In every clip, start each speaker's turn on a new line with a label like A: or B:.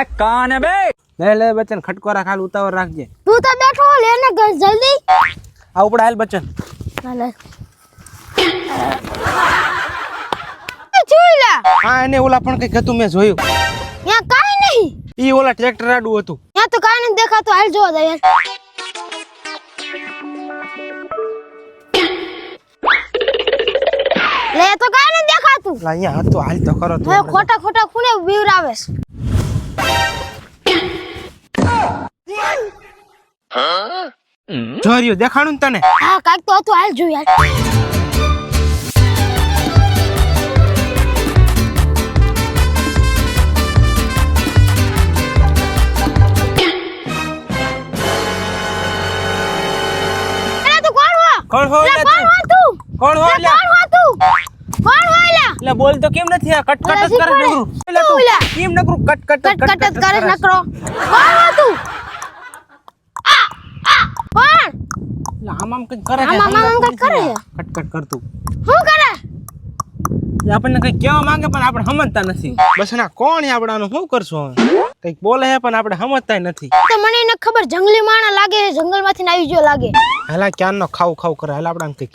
A: બે કાને બે.
B: લે લે બચન ખટકોરા ખાલ ઉતાવળ રાખજે.
C: તું તો બેઠો લે ને જલ્દી.
B: આ ઉપડા હાલ બચન.
C: હાલે ચૂલા
B: હા એને ઓલા પણ કઈ હતું મેં જોયું.
C: ત્યાં કાઈ નહીં.
B: ઈ ઓલા ટ્રેક્ટર આડું હતું.
C: ત્યાં તો કાઈ નથી દેખાતું. હાલ જોવા દે યાર લે તો કાઈ નથી દેખાતું.
B: લા અહીંયા હતું હાલ તો ખરો તો.
C: ખોટા ખોટા ખૂણે બીવરાવે છે.
B: જોર્યું દેખાણું તને.
C: હા કાક તો હતું હાલ તું કોણ હો?
B: કોણ હો
C: લે,
B: એટલે
C: કોણ
B: તું? કોણ હો
C: લે,
B: એટલે
C: કોણ હો તું? કોણ હો
B: એટલે બોલ તો કેમ નથી? આ કટ કટ જ કરે. નકરું. એટલે
C: તું
B: તું કેમ નકરું? કટ કટ
C: કટ કટ કરે. નકરો. કોણ હો તું આ, આ, કોણ
B: એટલે આમ આમ કરે
C: કંઈક કરે છે.
B: કટ કટ કરતું
C: શું કરે?
B: એ આપણને કઈ કહેવા માંગે પણ આપણે સમજતા નથી. બસ ના કોણ છે આપણાનું? શું કરશું હવે? કંઈક બોલે છે પણ આપણે સમજતા નથી.
C: તો મને એને ખબર જંગલી માણા લાગે છે જંગલમાંથી આવી ગયો લાગે.
B: હાલા ક્યારનો ખાવ ખાવ કરે? હાલ આપણાને કઈ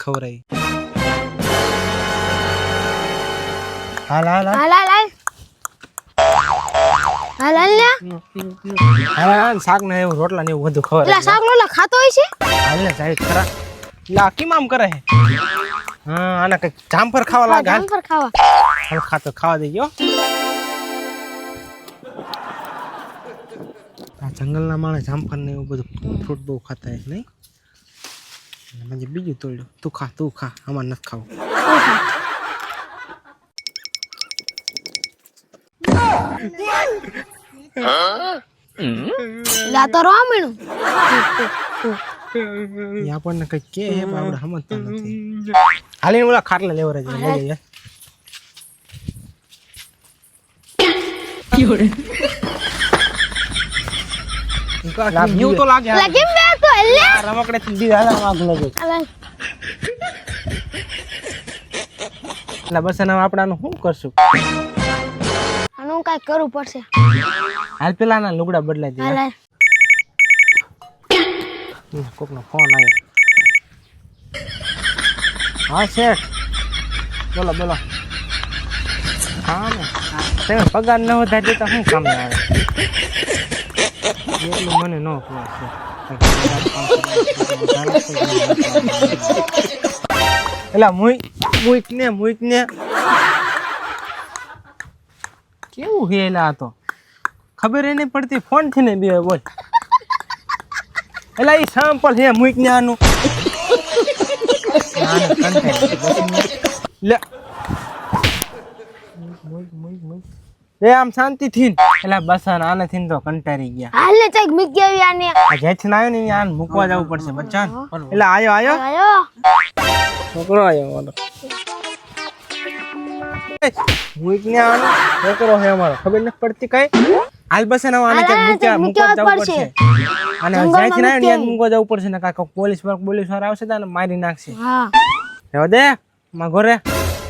B: હાલ. હાલા હાલ.
C: હાલ હાલ લે
B: શાક ને એવું રોટલા ને એવું બધું ખબર
C: શાક લોલા ખાતો હોય છે?
B: હાલ ને જાય ખરા. લા આ કેમ કરે હે હા આના કઈ જામફર ખાવા લાગે
C: જામફર ખાવા.
B: હાલ ખાતો ખાવા દઈ ગયો આ જંગલના માણસ જામફળ ને એવું બધું ફ્રૂટ બહુ ખાતા હોય નહીં? મને પછી બીજું તોડ્યું. તું ખા તું ખા આમાં નથી ખાવું.
C: એટલે તો રામણું
B: એ આપણને કઈ કે હે પણ આપણે સમજતા નથી. હાલીને ઓલા ખાટલા લેવરે જઈએ લઈ જઈએ લા, વ્યૂ તો લાગે
C: એટલે કેમ તો લે
B: આ રમકડેથી દી હાલા લાગે એટલે બસ એના આપણાનું શું કરશું?
C: કઈ કરવું પડશે.
B: હાલ પેલાના લુગડા બદલાઈ દે
C: હાલ
B: કોકનો ફોન આવ્યો. હા શેઠ. બોલો બોલો. હા તમે પગાર ન વધારે તો શું કામ આવે? એટલું મને ન ખબર છે. એલા મુઈ મુઈક ને મુઈક ને કેવું છે એલા તો? ખબર નહીં પડતી ફોનથી ને બે બોલ. એલા એ સેમ્પલ છે મુઈક ને આનું લે. એ આમ શાંતિ થી એટલે બસ આને થી તો કંટારી ગયા.
C: હાલે ને ચાક મીકી આવી આને.
B: આ જેથી આવ્યો ને આને મૂકવા જવું પડશે બચ્ચાન. એટલે આયો આયો?
C: આયો.
B: છોકરો આયો વાલો મુઈક ને આનો છોકરો છે અમારો. ખબર નથી પડતી કઈ? હાલ બસ એને આને
C: હાલ,
B: મૂક્યા
C: મૂક્યા
B: મૂકવા જવું
C: પડશે.
B: પડશે. અને
C: જંગલમાં
B: ના
C: મૂક્યા.
B: મૂકવા જવું પડશે ને કાંઈક પોલીસવાળા પોલીસવાળા આવશે તો મારી નાખશે.
C: હા.
B: રહેવા દે માં ઘરે.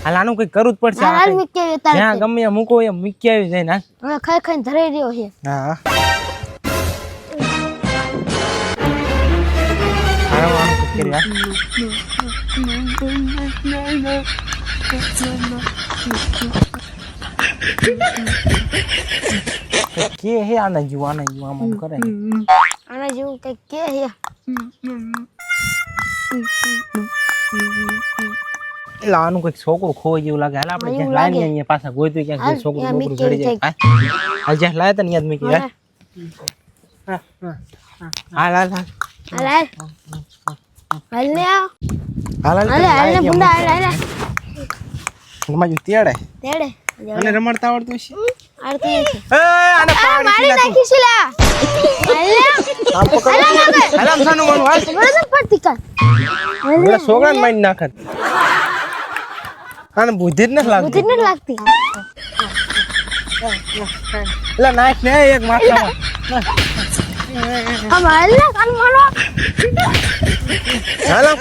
B: હાલ આનું કંઈક કરવું જ પડશે
C: હાલ. મીકી આવી તારે
B: જ્યાં ગમે મૂકો એ મૂકી આવી જાય ના
C: હવે ખાઈ ખાઈને ધરાઈ રહ્યો છે.
B: હા. હાલો, આનું કંઈક કરીએ, હા. કે હે આના જેવું આના જેવું આમ આમ કરે
C: આના જેવું કંઈક કે હે
B: એટલે આનું કંઈક છોકરો ખોવાઈ જેવું લાગે હાલ આપણે જ્યાં લાઈન અહીંયા પાછા ગોતું ક્યાંક
C: હાલ,
B: છોકરું છોકરું
C: મૂકી
B: ચડી જાય હા? હાલ જ્યાં લાયા તા ને યાદ મૂકી હાલ હાલ હાલ હાલ
C: હાલ હાલ હાલ.
B: હાલ હાલ
C: હાલ હાલ
B: લાય
C: ભૂંડા હાલ હાલ
B: રમાજુ તેડે.
C: તેડે.
B: અને રમાડતા આવડતું છે
C: આવડતું છે
B: એ આને પાણી
C: પીલા
B: નાખી
C: છે લા.
B: આમ પકડ હરામ સાનું મન હાલ.
C: બસ પડતી કર.
B: એટલે સોગરાન માઈન નાખન આને બુદ્ધિ ન લાગતી.
C: બુદ્ધિ જ લાગતી.
B: એટલે નાખ ને એક માથામાં
C: આમ હાલ કાન મારો.
B: હાલો.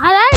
C: Alah.